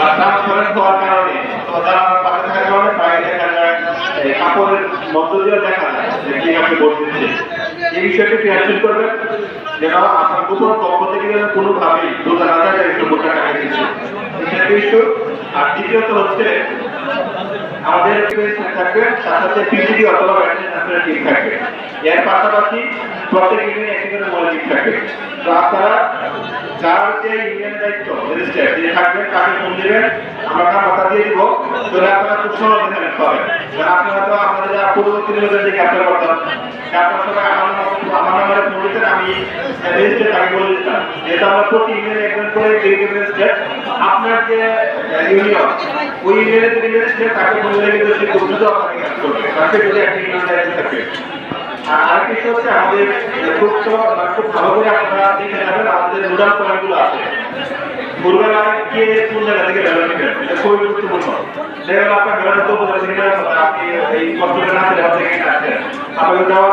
বা ট্রান্সপারেন্ট হওয়ার কারণে, তো যারা পাশে থাকার কারণে প্রায় দেখা যায় কাপড়ের মধ্য দিয়ে দেখা যায় যে কে কাকে ভোট এই বিষয়টি ক্রিয়াশীল করবেন, যেন আপনার দুপুর পক্ষ থেকে যেন কোনোভাবেই বোঝা না একটু ভোটটা টাকা দিচ্ছে। আর দ্বিতীয়ত হচ্ছে আমাদের থাকবে তার সাথে অথবা ঠিক থাকবে। এর পাশাপাশি প্রত্যেক ইউনিয়নে একটি করে থাকবে। তো আপনারা যার যে ইউনিয়ন দায়িত্ব রেজিস্টার যে থাকবেন, তাকে ফোন দিবেন, আমরা নাম দিয়ে দিব। তাহলে আপনারা খুব সহজে হেল্প পাবেন। আপনারা তো যা পূর্ববর্তী নির্বাচন আপনারা আপনার আমার নাম- আমার প্রতি ইউনিয়নে একজন করে রেজিস্টার আপনার যে ইউনিয়ন ওই ইউনিয়নের যে তাকে ফোন কিন্তু সে খুব আপনাকে হেল্প করবে তাকে যদি একটা ইউনিয়ন দায়িত্ব থাকে আর আরেকটি হচ্ছে আমাদের খুব খুব ভালো করে আপনারা দেখে যাবেন আমাদের নোডাল পয়েন্টগুলো আছে ভোরবেলায় কোন জায়গা থেকে বেরোতে পারেন এটা খুবই গুরুত্বপূর্ণ দেখা গেল আপনার বেরোতে তো বোঝা থেকে আপনি এই কষ্টটা না করে আপনি আপনাকে যাওয়া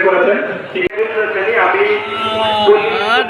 করেছেন। ঠিক আছে আমি হ্যাঁ,